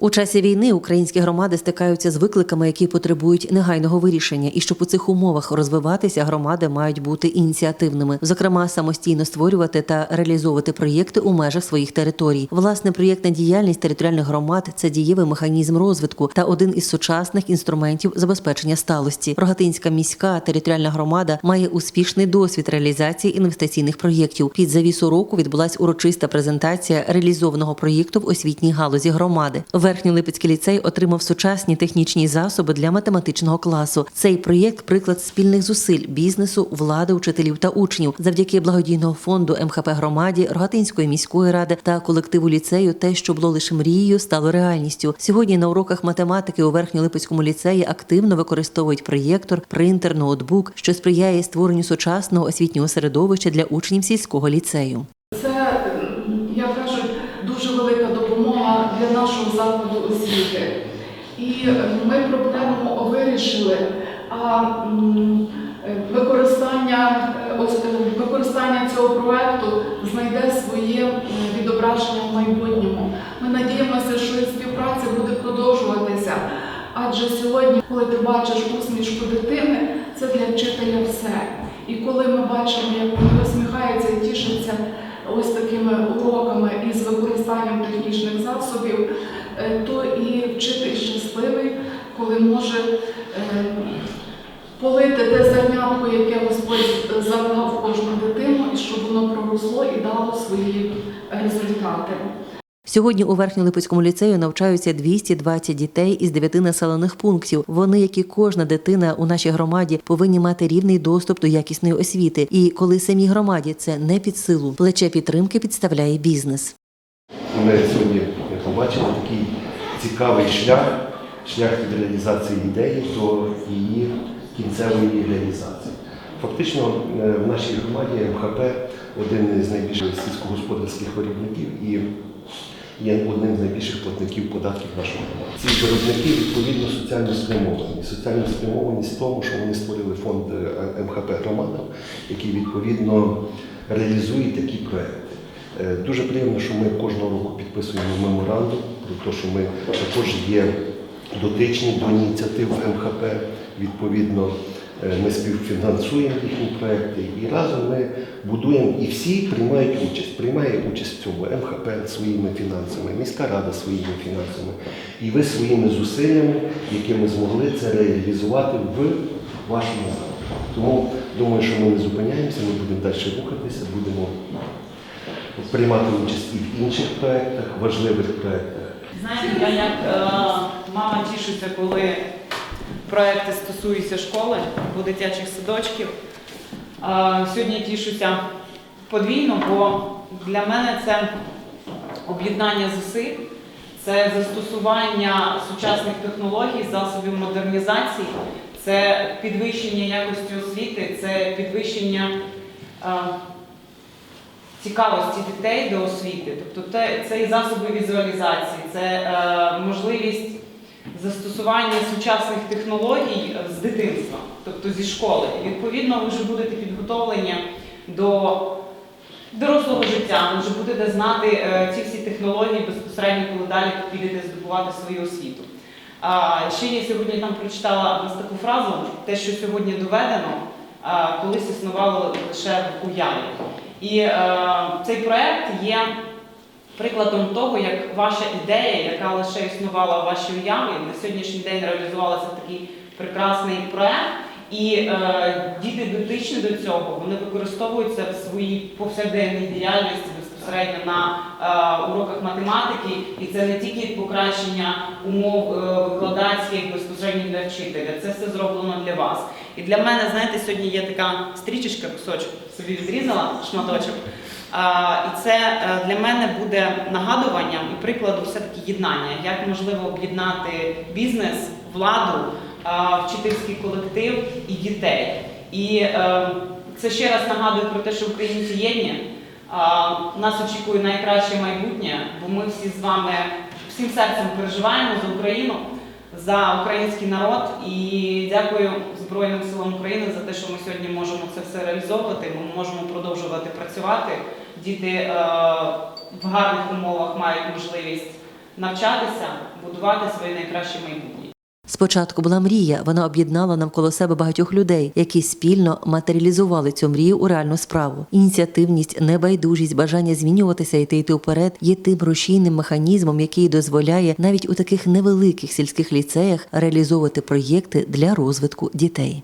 У часі війни українські громади стикаються з викликами, які потребують негайного вирішення, і щоб у цих умовах розвиватися, громади мають бути ініціативними, зокрема самостійно створювати та реалізовувати проєкти у межах своїх територій. Власне, проєктна діяльність територіальних громад це дієвий механізм розвитку та один із сучасних інструментів забезпечення сталості. Рогатинська міська територіальна громада має успішний досвід реалізації інвестиційних проєктів. Під завісу року відбулась урочиста презентація реалізованого проєкту в освітній галузі громади. Верхньолипецький ліцей отримав сучасні технічні засоби для математичного класу. Цей проєкт приклад спільних зусиль бізнесу, влади, учителів та учнів. Завдяки благодійного фонду МХП громаді, Рогатинської міської ради та колективу ліцею, те, що було лише мрією, стало реальністю. Сьогодні на уроках математики у Верхньолипецькому ліцеї активно використовують проєктор, принтер, ноутбук, що сприяє створенню сучасного освітнього середовища для учнів сільського ліцею. Це, м, як кажуть, дуже велика допомога нашого закладу освіти. І е, ми проблему вирішили, а використання, е, е, використання цього проекту знайде своє відображення в майбутньому. Ми надіємося, що співпраця буде продовжуватися. Адже сьогодні, коли ти бачиш усмішку дитини, це для вчителя все. І коли ми бачимо, як вони посміхаються і тішаться ось такими уроками із використанням технічних засобів, е, то і вчитель щасливий, коли може е, полити те зернятко, яке Господь загнав кожну дитину, і щоб воно проросло і дало свої результати. Сьогодні у Верхньолипецькому ліцею навчаються 220 дітей із 9 населених пунктів. Вони, як і кожна дитина у нашій громаді, повинні мати рівний доступ до якісної освіти. І коли самій громаді це не під силу, плече підтримки підставляє бізнес. Ми сьогодні побачили такий цікавий шлях, шлях від реалізації ідеї до її кінцевої реалізації. Фактично е, в нашій громаді МХП один з найбільших сільськогосподарських виробників і є одним з найбільших платників податків нашої громади. Ці виробники відповідно соціально спрямовані. Соціально спрямованість в тому, що вони створили фонд е, МХП громада, який відповідно реалізує такі проекти. Е, Дуже приємно, що ми кожного року підписуємо меморандум про те, що ми також є дотичні до ініціатив МХП. Відповідно, ми співфінансуємо їхні проекти і разом ми будуємо і всі приймають участь. Приймає участь в цьому МХП своїми фінансами, міська рада своїми фінансами. І ви своїми зусиллями, які ми змогли це реалізувати в вашому залі. Тому думаю, що ми не зупиняємося, ми будемо далі рухатися, будемо приймати участь і в інших проєктах, важливих проєктах. Знаєте, я як е, мама тішуся, коли проекти стосуються школи або дитячих садочків. Сьогодні тішуся подвійно, бо для мене це об'єднання зусиль, це застосування сучасних технологій, засобів модернізації, це підвищення якості освіти, це підвищення. цікавості дітей до освіти. Тобто це і засоби візуалізації, це е, можливість застосування сучасних технологій е, з дитинства, тобто зі школи. І відповідно ви вже будете підготовлені до дорослого життя, ви вже будете знати е, ці всі технології безпосередньо, коли далі підете здобувати свою освіту. А, ще я сьогодні там прочитала ось таку фразу, те, що сьогодні доведено, а, колись існувало лише в уяві. І е, цей проект є прикладом того, як ваша ідея, яка лише існувала в вашій уяві, на сьогоднішній день реалізувалася такий прекрасний проект. І е, діти дотичні до цього, вони використовуються в своїй повсякденній діяльності безпосередньо на е, уроках математики, і це не тільки покращення умов е, викладацьких безпосередньо для вчителя, це все зроблено для вас. І для мене, знаєте, сьогодні є така стрічечка, кусочок, собі відрізала шматочок. А, і це е, для мене буде нагадуванням і прикладом все-таки єднання, як можливо об'єднати бізнес, владу, вчительський колектив і дітей. І е, це ще раз нагадує про те, що українці єдні. Нас очікує найкраще майбутнє, бо ми всі з вами всім серцем переживаємо за Україну, за український народ. І дякую Збройним силам України за те, що ми сьогодні можемо це все реалізовувати. Ми можемо продовжувати працювати. Діти е, в гарних умовах мають можливість навчатися, будувати своє найкраще майбутнє. Спочатку була мрія, вона об'єднала навколо себе багатьох людей, які спільно матеріалізували цю мрію у реальну справу. Ініціативність, небайдужість, бажання змінюватися і йти вперед є тим рушійним механізмом, який дозволяє навіть у таких невеликих сільських ліцеях реалізовувати проєкти для розвитку дітей.